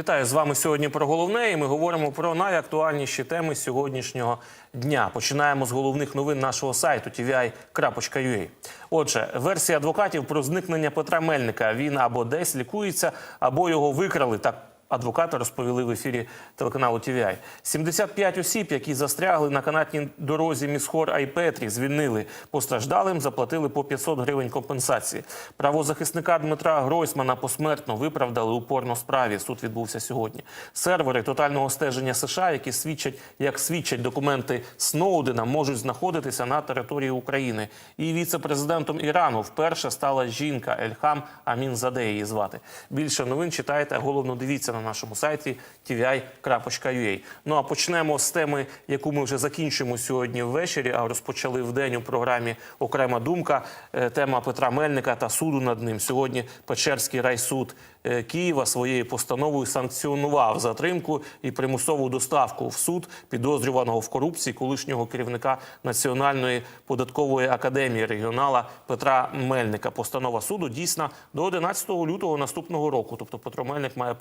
Вітаю з вами сьогодні про головне. І ми говоримо про найактуальніші теми сьогоднішнього дня. Починаємо з головних новин нашого сайту tvi.ua. Отже, версія адвокатів про зникнення Петра Мельника. Він або десь лікується, або його викрали. Так адвокати розповіли в ефірі телеканалу TVI. 75 осіб, які застрягли на канатній дорозі Місхор Айпетрі, звільнили. Постраждалим заплатили по 500 гривень компенсації. Правозахисника Дмитра Гройсмана посмертно виправдали у порносправі. Суд відбувся сьогодні. Сервери тотального стеження США, які свідчать, як свідчать документи Сноудена, можуть знаходитися на території України. І віце-президентом Ірану вперше стала жінка Ельхам Амінзаде її звати. Більше новин читайте, головно дивіться на нашому сайті tvi.ua. Ну а почнемо з теми, яку ми вже закінчимо сьогодні ввечері, а розпочали в день у програмі Окрема думка. Е, Тема Петра Мельника та суду над ним. Сьогодні Печерський райсуд е, Києва своєю постановою санкціонував затримку і примусову доставку в суд підозрюваного в корупції колишнього керівника Національної податкової академії регіонала Петра Мельника. Постанова суду дійсна до 11 лютого наступного року. Тобто Петро Мельник має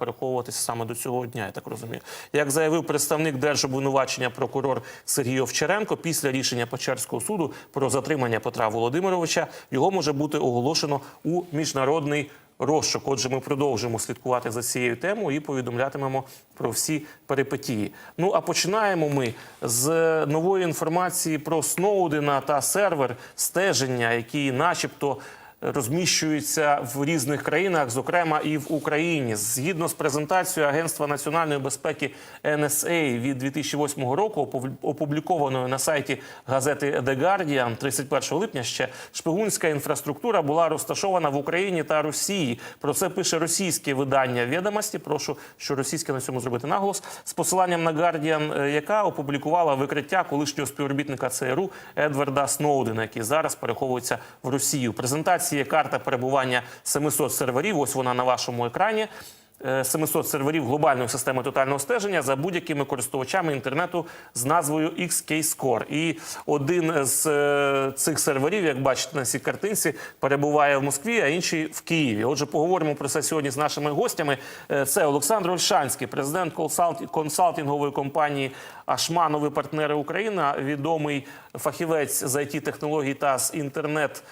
переховуватися саме до цього дня. Я так розумію. Як заявив представник держобвинувачення прокурор Сергій Овчаренко, після рішення Печерського суду про затримання Петра Володимировича його може бути оголошено у міжнародний розшук. Отже, ми продовжимо слідкувати за цією темою і повідомлятимемо про всі перипетії. Ну а починаємо ми з нової інформації про Сноудена та сервер стеження, який, начебто. Розміщуються в різних країнах, зокрема і в Україні, згідно з презентацією Агентства національної безпеки NSA від 2008 року, опублікованою на сайті газети The Guardian 31 липня. Ще шпигунська інфраструктура була розташована в Україні та Росії. Про це пише російське видання відомості. Прошу, що російське на цьому зробити наголос з посиланням на Guardian, е, яка опублікувала викриття колишнього співробітника ЦРУ Едварда Сноудена, який зараз переховується в Росію. Презентація є карта перебування 700 серверів. Ось вона на вашому екрані. Е, 700 серверів глобальної системи тотального стеження за будь-якими користувачами інтернету з назвою XK-Score. І один з е, цих серверів, як бачите на цій картинці, перебуває в Москві, а інший в Києві. Отже, поговоримо про це сьогодні з нашими гостями. Е, Це Олександр Ольшанський, президент консалт- консалтингової компанії Ашманові партнери Україна, відомий фахівець з it технологій та з інтернет е,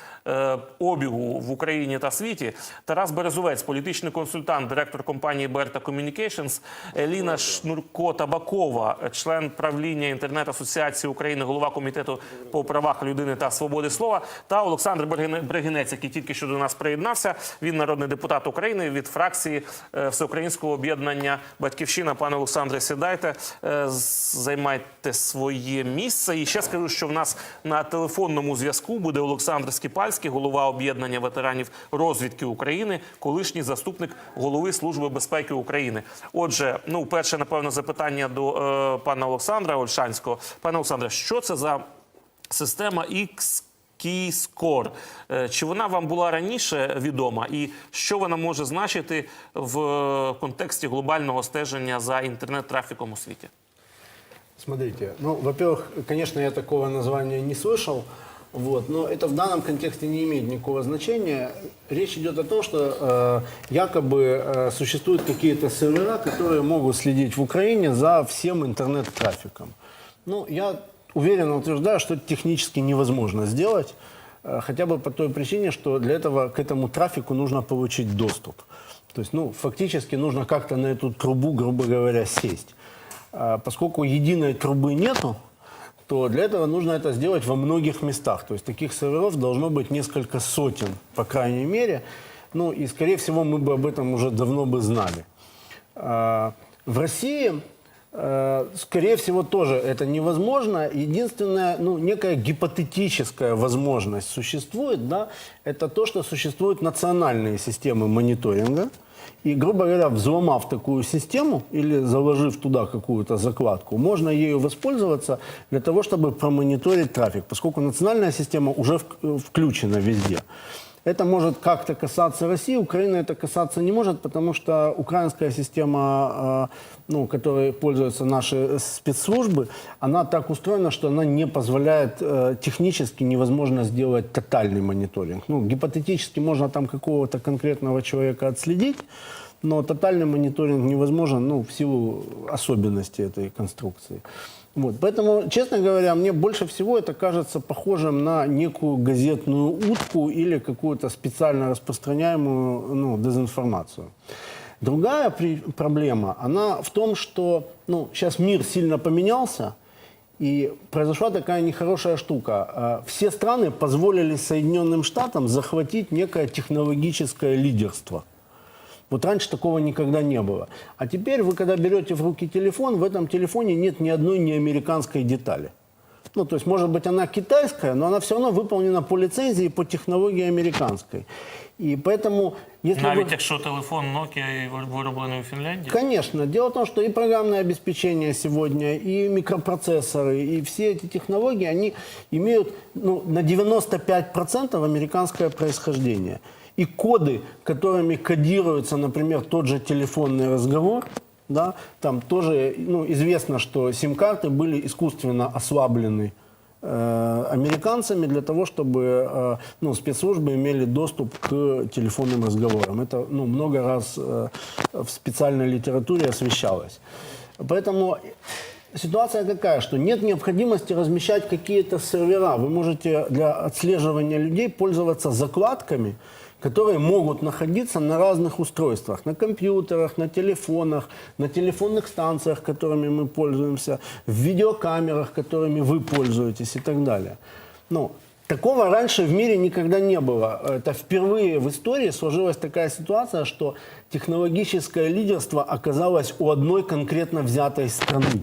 обігу в Україні та світі. Тарас Березовець, політичний консультант, директор компанії Берта Communications, Еліна Шнурко Табакова, член правління інтернет асоціації України, голова комітету по правах людини та свободи слова, та Олександр Бригинець, який тільки що до нас приєднався. Він народний депутат України від фракції е, Всеукраїнського об'єднання Батьківщина. Пане Олександре, сідайте, е, займайте своє місце. І ще скажу, що в нас на телефонному зв'язку буде Олександр Скіпальський, голова об'єднання ветеранів розвідки України, колишній заступник голови Служби безпеки України. Отже, ну перше, напевно, запитання до е, пана Олександра Ольшанського. Пане Олександре, що це за система X? Keyscore. Е, Чи вона вам була раніше відома, і що вона може значити в е, контексті глобального стеження за інтернет-трафіком у світі? Смотрите, ну, во-первых, конечно, я такого названия не слышал, вот, но это в данном контексте не имеет никакого значения. Речь идет о том, что э, якобы э, существуют какие-то сервера, которые могут следить в Украине за всем интернет-трафиком. Ну, я уверенно утверждаю, что это технически невозможно сделать, э, хотя бы по той причине, что для этого к этому трафику нужно получить доступ. То есть, ну, фактически нужно как-то на эту трубу, грубо говоря, сесть. А, Поскольку единой трубы нету, то для этого нужно это сделать во многих местах. То есть таких серверов должно быть несколько сотен, по крайней мере. Ну и, скорее всего, мы бы об этом уже давно бы знали. А, В России, э, скорее всего, тоже это невозможно. Единственная, ну, некая гипотетическая возможность существует, да, это то, что существуют национальные системы мониторинга. И, грубо говоря, взломав такую систему или заложив туда какую-то закладку, можно ею воспользоваться для того, чтобы промониторить трафик, поскольку национальная система уже включена везде. Это может как-то касаться России, Украины это касаться не может, потому что украинская система, э, ну, которой пользуются наши спецслужбы, она так устроена, что она не позволяет э, технически невозможно сделать тотальный мониторинг. Ну, гипотетически можно там какого-то конкретного человека отследить, но тотальный мониторинг невозможен ну, в силу особенностей этой конструкции. Вот. Поэтому, честно говоря, мне больше всего это кажется похожим на некую газетную утку или какую-то специально распространяемую ну, дезинформацию. Другая при- проблема, она в том, что ну, сейчас мир сильно поменялся, и произошла такая нехорошая штука. А, Все страны позволили Соединенным Штатам захватить некое технологическое лидерство. Вот раньше такого никогда не было. А теперь вы, когда берете в руки телефон, в этом телефоне нет ни одной неамериканской детали. Ну, то есть, может быть, она китайская, но она все равно выполнена по лицензии, по технологии американской. И поэтому, если вы... Навіть якщо телефон Nokia і вироблений у Фінляндії. Конечно. Дело в том, что и программное обеспечение сегодня, и микропроцессоры, и все эти технологии, они имеют ну, на 95% американское происхождение. И коды, которыми кодируется, например, тот же телефонный разговор, да, там тоже ну, известно, что сим-карты были искусственно ослаблены э, американцами для того, чтобы э, ну, спецслужбы имели доступ к телефонным разговорам. Это ну, много раз э, в специальной литературе освещалось. Поэтому ситуация какая, что нет необходимости размещать какие-то сервера. Вы можете для отслеживания людей пользоваться закладками, которые могут находиться на разных устройствах, на компьютерах, на телефонах, на телефонных станциях, которыми мы пользуемся, в видеокамерах, которыми вы пользуетесь и так далее. Ну, такого раньше в мире никогда не было. Это впервые в истории сложилась такая ситуация, что технологическое лидерство оказалось у одной конкретно взятой страны.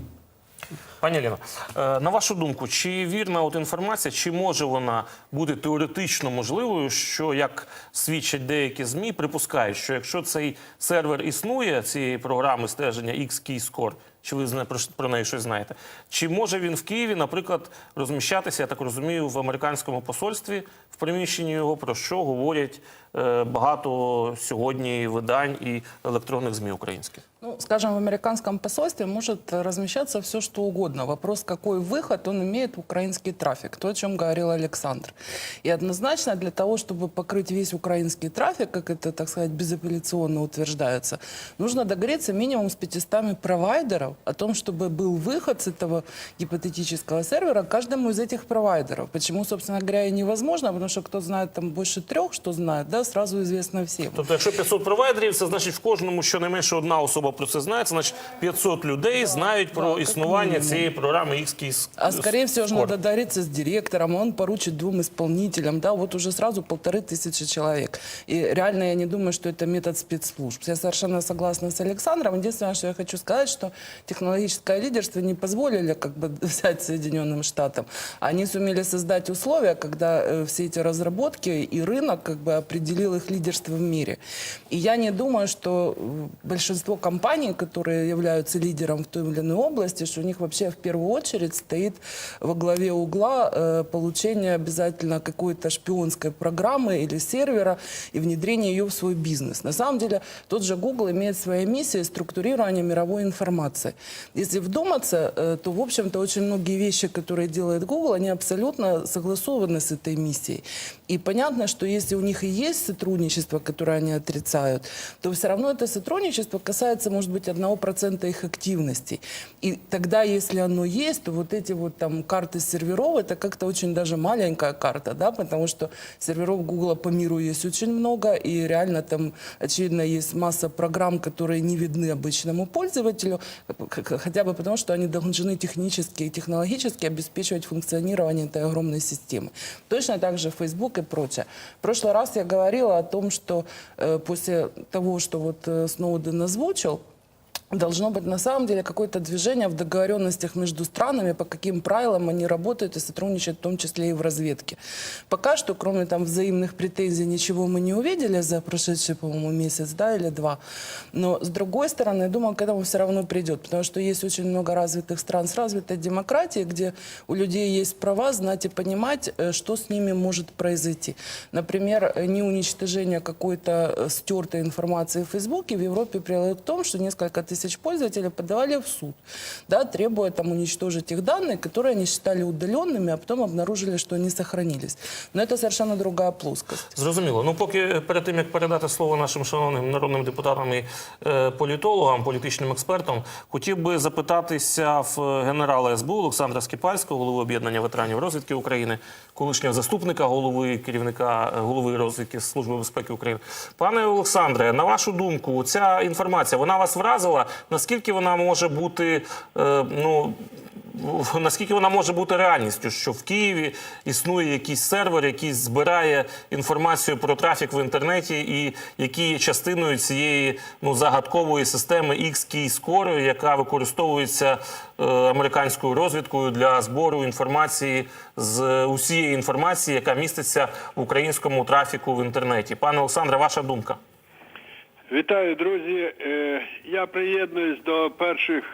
Пані Ліно, е, на вашу думку, чи вірна от інформація, чи може вона бути теоретично можливою, що як свідчать деякі змі, припускають, що якщо цей сервер існує цієї програми стеження X-Keyscore, чи ви зна- про, про неї щось знаєте? Чи може він в Києві, наприклад, розміщатися, я так розумію, в американському посольстві в приміщенні його, про що говорять е, багато сьогодні видань і електронних змі українських? Ну, скажем, в американском посольстве может размещаться все, что угодно. Вопрос, какой выход он имеет в украинский трафик. То, о чем говорил Александр. И однозначно для того, чтобы покрыть весь украинский трафик, как это, так сказать, безапелляционно утверждается, нужно договориться минимум с 500 провайдеров о том, чтобы был выход с этого гипотетического сервера каждому из этих провайдеров. Почему, собственно говоря, и невозможно, потому что кто знает там больше трех, что знает, да, сразу известно всем. Тобто, якщо 500 провайдерів, це значить в кожному щонайменше одна особа про це знає, це значить 500 людей знають про як існування мінімум. цієї програми X-Keys. А скорее всего же Score. надо договориться с директором, он поручит двум исполнителям, да, вот уже сразу полторы тысячи человек. И реально я не думаю, что это метод спецслужб. Я совершенно согласна с Александром. Единственное, что я хочу сказать, что технологическое лидерство не позволили как бы взять Соединенным Штатам. Они сумели создать условия, когда э, все эти разработки и рынок как бы определил их лидерство в мире. И я не думаю, что э, большинство компаний, которые являются лидером в той или иной области, что у них вообще в первую очередь стоит во главе угла э, получение обязательно какой-то шпионской программы или сервера и внедрение ее в свой бизнес. На самом деле тот же Google имеет своей миссией структурирование мировой информации. Если вдуматься, э, то, в общем-то, очень многие вещи, которые делает Google, они абсолютно согласованы с этой миссией. И понятно, что если у них и есть сотрудничество, которое они отрицают, то все равно это сотрудничество касается, может быть, 1% их активностей. И тогда, если оно есть, то вот эти вот там карты серверов, это как-то очень даже маленькая карта, да, потому что серверов Google по миру есть очень много, и реально там, очевидно, есть масса программ, которые не видны обычному пользователю, х- х- хотя бы потому, что они должны технически и технологически обеспечивать функционирование этой огромной системы. Точно так же Facebook и прочее. В прошлый раз я говорила о том, что э, после того, что вот э, Сноуден озвучил, должно быть на самом деле какое-то движение в договоренностях между странами, по каким правилам они работают и сотрудничают, в том числе и в разведке. Пока что, кроме там взаимных претензий, ничего мы не увидели за прошедший, по-моему, месяц, да, или два. Но с другой стороны, я думаю, к этому все равно придет, потому что есть очень много развитых стран с развитой демократией, где у людей есть права знать и понимать, э, что с ними может произойти. Например, не уничтожение какой-то э, стертой информации в Фейсбуке в Европе привело к тому, что несколько тысяч тысяч пользователей подавали в суд, да, требуя там уничтожить их данные, которые они считали удаленными, а потом обнаружили, что они сохранились. Но это совершенно другая плоскость. Зрозуміло. Ну, поки е, перед тим як передати слово нашим шановним народним депутатам і е, політологам, політичним експертам, хотів би запитатися в генерала СБУ Олександра Скіпальського, голови об'єднання ветеранів розвідки України, колишнього заступника голови керівника е, голови розвідки Служби безпеки України. Пане Олександре, на вашу думку, ця інформація вона вас вразила? Наскільки вона може бути е, ну? наскільки вона може бути реальністю, що в Києві існує якийсь сервер, який збирає інформацію про трафік в інтернеті, і який є частиною цієї ну загадкової системи X-Key-Score, яка використовується е, американською розвідкою для збору інформації з усієї інформації, яка міститься в українському трафіку в інтернеті. Пане Олександре, ваша думка? Вітаю, друзі. Е, Я приєднуюсь до перших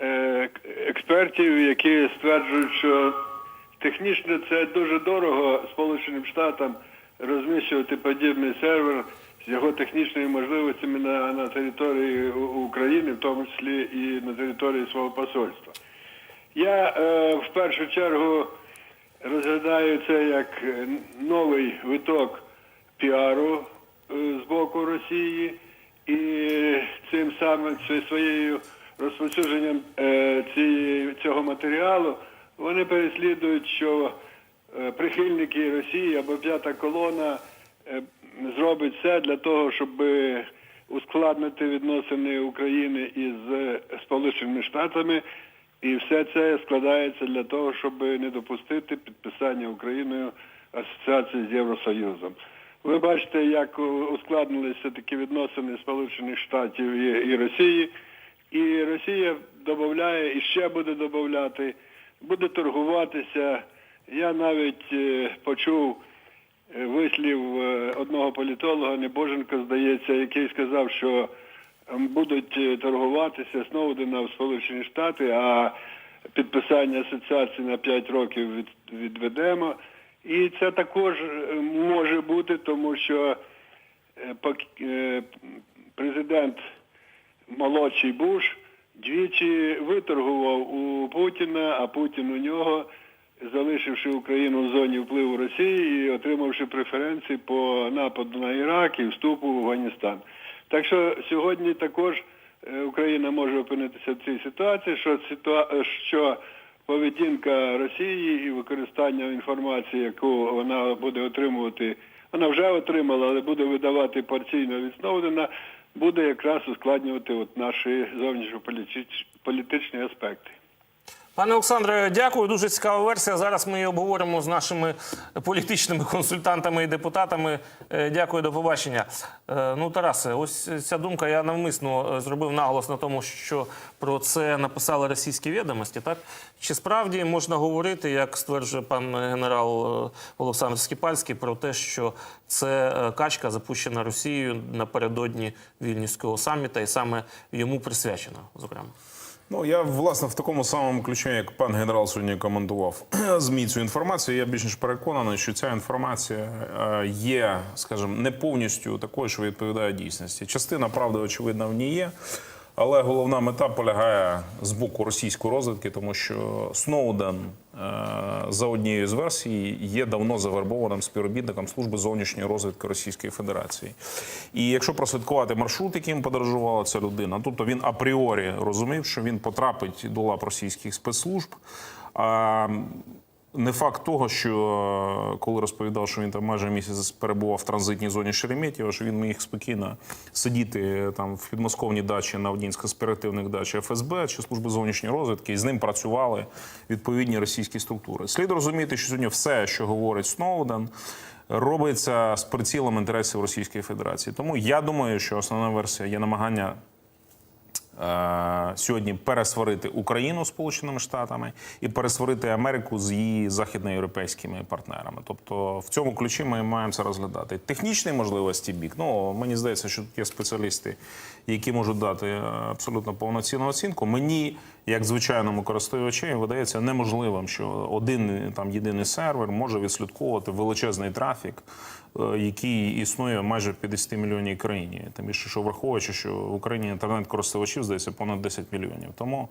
е, експертів, які стверджують, що технічно це дуже дорого Сполученим Штатам розміщувати подібний сервер з його технічними можливостями на, на території України, в тому числі і на території свого посольства. Я е, в першу чергу розглядаю це як новий виток піару з боку Росії, і цим самим своєю розповсюдженням е, цього матеріалу вони переслідують, що е, прихильники Росії або п'ята колона е, зробить все для того, щоб е, ускладнити відносини України із е, Сполученими Штатами. І все це складається для того, щоб не допустити підписання Україною асоціації з Євросоюзом. Ви бачите, як ускладнилися такі відносини Сполучених Штатів і, і Росії. І Росія додає і ще буде додати, буде торгуватися. Я навіть е, почув е, вислів е, одного політолога, Небоженко, здається, який сказав, що будуть торгуватися Сноудена в Сполучені Штати, а підписання асоціації на 5 років від, відведемо. І це також е, може бути, тому що е, е, президент молодший Буш двічі виторгував у Путіна, а Путін у нього, залишивши Україну в зоні впливу Росії і отримавши преференції по нападу на Ірак і вступу в Афганістан. Так що сьогодні також Україна може опинитися в цій ситуації, що ситуа... що поведінка Росії і використання інформації, яку вона буде отримувати, вона вже отримала, але буде видавати порційно від буде якраз ускладнювати от наші зовнішньополітичні аспекти. Пане Олександре, дякую. Дуже цікава версія. Зараз ми її обговоримо з нашими політичними консультантами і депутатами. Е, Дякую, до побачення. Е, Ну, Тарасе, ось ця думка. Я навмисно е, зробив наголос на тому, що про це написали російські відомості. Так чи справді можна говорити, як стверджує пан генерал Олександр Скіпальський, про те, що це качка запущена Росією напередодні вільнюського саміта, і саме йому присвячена, зокрема. Ну я власне в такому самому ключі, як пан генерал сьогодні коментував змі цю інформацію. Я більш ніж переконаний, що ця інформація е, є, скажімо, не повністю такою, що відповідає дійсності. Частина правди, очевидно, в ній є. Але головна мета полягає з боку російської розвідки, тому що Сноуден е, за однією з версій є давно завербованим співробітником служби зовнішньої розвідки Російської Федерації. І якщо прослідкувати маршрут, яким подорожувала ця людина, тобто він апріорі розумів, що він потрапить до лап російських спецслужб. Не факт того, що е, коли розповідав, що він там майже місяць перебував в транзитній зоні Шереметьєва, що він міг спокійно сидіти е, там в підмосковній дачі на одній з конспіративних дач ФСБ чи служби зовнішньої розвідки, і з ним працювали відповідні російські структури. Слід розуміти, що сьогодні все, що говорить Сноуден, робиться з прицілом інтересів Російської Федерації. Тому я думаю, що основна версія є намагання сьогодні пересварити Україну Сполученими Штатами і пересварити Америку з її західноєвропейськими партнерами. Тобто в цьому ключі ми маємо це розглядати. Технічні можливості бік. Ну мені здається, що тут є спеціалісти, які можуть дати е, абсолютно повноцінну оцінку. Мені як звичайному користувачеві, видається неможливим, що один там єдиний сервер може відслідковувати величезний трафік, е, який існує майже в 50 мільйонній країні. Тим більше, що враховуючи, що в Україні інтернет-користувачів здається понад 10 мільйонів. Тому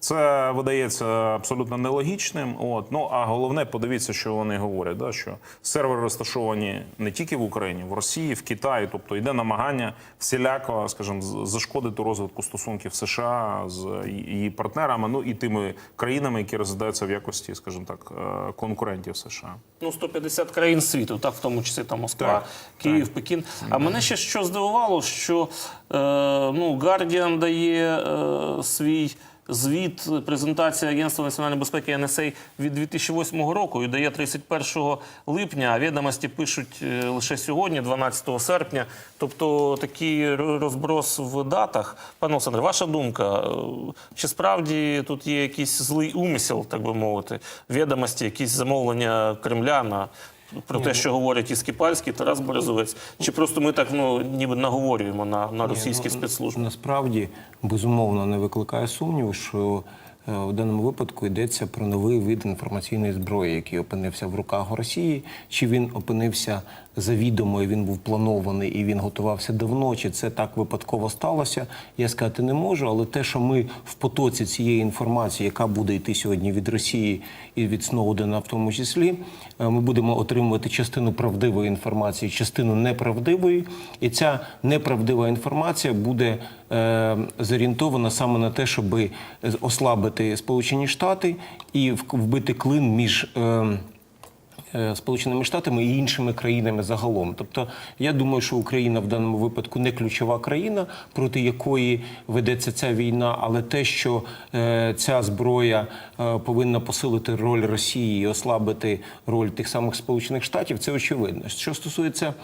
це видається абсолютно нелогічним. От ну а головне, подивіться, що вони говорять. Да, що сервери розташовані не тільки в Україні, в Росії, в Китаї. Тобто йде намагання всіляко, скажімо, зашкодити розвитку стосунків США з її партнерами, ну і тими країнами, які розглядаються в якості, скажімо так, е, конкурентів США. Ну, 150 країн світу, так в тому числі там Москва, Так, Київ, Пекін. А мене ще що здивувало, що е, ну, Guardian дає е, свій звіт, презентація Агентства національної безпеки НСА від 2008 року і дає 31 липня, а відомості пишуть е, лише сьогодні, 12 серпня. Тобто такий розброс в датах. Пане Олександре, ваша думка, е, чи справді тут є якийсь злий умисел, так би мовити, відомості, якісь замовлення Кремля на про те, що говорять і Скіпальський, Тарас Березовець, чи просто ми так ну ніби наговорюємо на, на російські спецслужби? Насправді, безумовно, не викликає сумніву, що в даному випадку йдеться про новий вид інформаційної зброї, який опинився в руках Росії, чи він опинився завідомо, і він був планований і він готувався давно, чи це так випадково сталося, я сказати не можу. Але те, що ми в потоці цієї інформації, яка буде йти сьогодні від Росії і від Сноудена, в тому числі, е, ми будемо отримувати частину правдивої інформації, частину неправдивої, і ця неправдива інформація буде е, зорієнтована саме на те, щоб ослабити Сполучені Штати і вбити клин між. Е, Сполученими Штатами і іншими країнами загалом. Тобто, я думаю, що Україна в даному випадку не ключова країна, проти якої ведеться ця війна, але те, що е, ця зброя е, повинна посилити роль Росії і ослабити роль тих самих Сполучених Штатів, це очевидно. Що стосується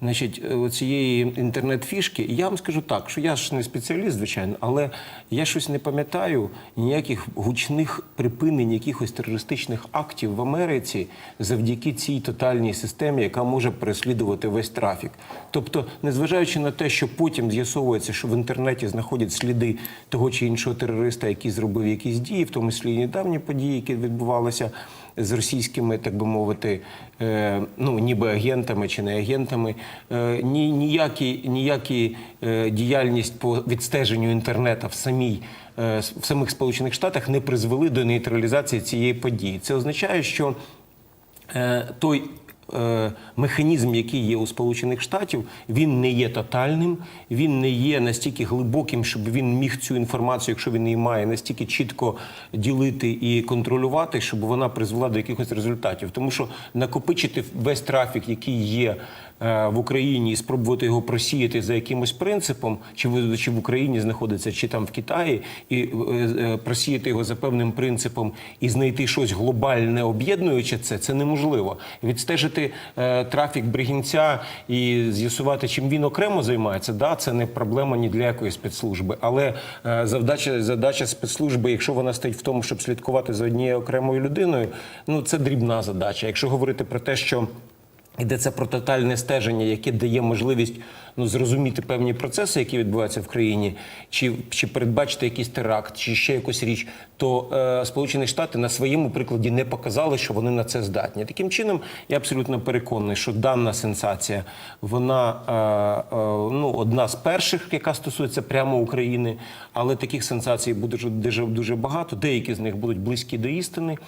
значить, цієї інтернет-фішки, я вам скажу так, що я ж не спеціаліст, звичайно, але я щось не пам'ятаю ніяких гучних припинень якихось терористичних актів в Америці завдяки цій тотальній системі, яка може переслідувати весь трафік. Тобто, незважаючи на те, що потім з'ясовується, що в інтернеті знаходять сліди того чи іншого терориста, який зробив якісь дії, в тому числі і недавні події, які відбувалися з російськими, так би мовити, е, ну ніби агентами чи не агентами, е, ні, ніякі, ніякі е, діяльність по відстеженню інтернету в самій в самих Сполучених Штатах не призвели до нейтралізації цієї події. Це означає, що той механізм, який є у Сполучених Штатів, він не є тотальним, він не є настільки глибоким, щоб він міг цю інформацію, якщо він її має, настільки чітко ділити і контролювати, щоб вона призвела до якихось результатів. Тому що накопичити весь трафік, який є е, в Україні, і спробувати його просіяти за якимось принципом, чи чи в Україні знаходиться, чи там в Китаї, і е, е, просіяти його за певним принципом і знайти щось глобальне, об'єднуюче це, це неможливо. Відстежити е, трафік бригінця і з'ясувати, чим він окремо займається, да, це не проблема ні для якої спецслужби. Але е, завдача, задача спецслужби, якщо вона стоїть в тому, щоб слідкувати за однією окремою людиною, ну це дрібна задача. Якщо говорити про те, що Йдеться про тотальне стеження, яке дає можливість ну, зрозуміти певні процеси, які відбуваються в країні, чи, чи передбачити якийсь теракт, чи ще якусь річ, то е, Сполучені Штати на своєму прикладі не показали, що вони на це здатні. Таким чином, я абсолютно переконаний, що дана сенсація вона е, е, ну, одна з перших, яка стосується прямо України, але таких сенсацій буде дуже, дуже, багато. Деякі з них будуть близькі до істини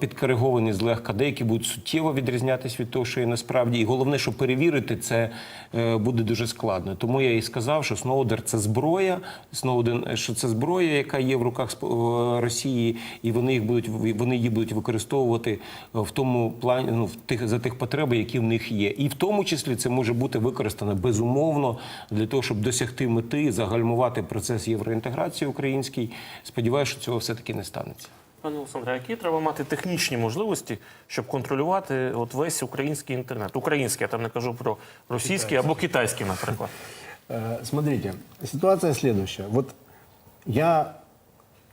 підкориговані злегка, деякі будуть суттєво відрізнятися від того, що є насправді. І головне, що перевірити це е, буде дуже складно. Тому я і сказав, що Сноудер це зброя. Сноуден, що це зброя, яка є в руках е, Росії, і вони їх будуть вони її будуть використовувати в тому плані, ну в тих за тих потреб, які в них є. І в тому числі це може бути використано безумовно для того, щоб досягти мети, загальмувати процес євроінтеграції український. Сподіваюся, що цього все таки не станеться. Пане Олександре, які треба мати технічні можливості, щоб контролювати от весь український інтернет? Український, я там не кажу про російський або китайський, наприклад. Э, Смотрите, ситуация следующая. Вот я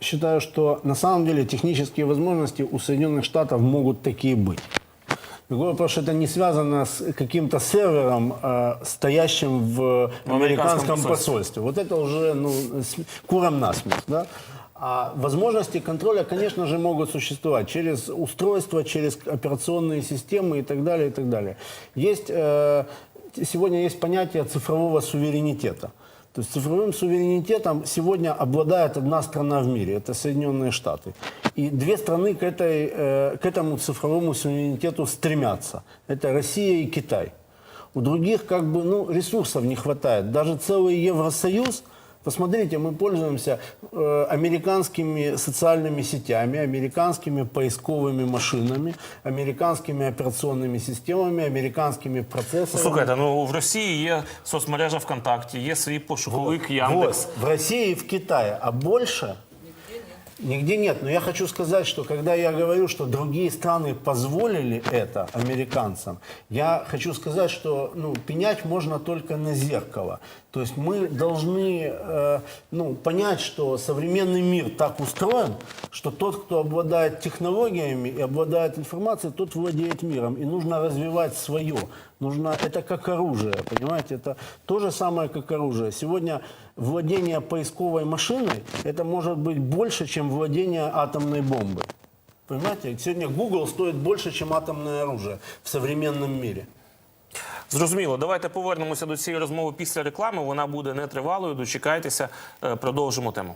считаю, что на самом деле технические возможности у Соединенных Штатов могут такие быть. Другой вопрос, что это не связано с каким-то сервером, э, стоящим в, американском американском посольстве. посольстве. Вот это уже ну, с- куром насмех. Да? А возможности контроля, конечно же, могут существовать через устройства, через операционные системы и так далее, и так далее. Есть, э, сегодня есть понятие цифрового суверенитета. То есть цифровым суверенитетом сегодня обладает одна страна в мире, это Соединенные Штаты. И две страны к, этой, э, к этому цифровому суверенитету стремятся. Это Россия и Китай. У других как бы ну, ресурсов не хватает. Даже целый Евросоюз, посмотрите, мы пользуемся э, американскими социальными сетями, американскими поисковыми машинами, американскими операционными системами, американскими процессорами. Слухайте, ну в Росії є соцмережа ВКонтакті, є свій пошуковик Яндекс. Вот, в России и в Китае, а больше нигде нет. Но я хочу сказать, что когда я говорю, что другие страны позволили это американцам, я хочу сказать, что ну, пенять можно только на зеркало. То есть мы должны э, ну, понять, что современный мир так устроен, что тот, кто обладает технологиями и обладает информацией, тот владеет миром. И нужно развивать свое. Нужно, это как оружие, понимаете? Это то же самое, как оружие. Сегодня владение поисковой машиной, это может быть больше, чем владение атомной бомбой. Понимаете? Сегодня Google стоит больше, чем атомное оружие в современном мире. Зрозуміло, давайте повернемося до цієї розмови після реклами. Вона буде нетривалою. Дочекайтеся, е, продовжимо тему.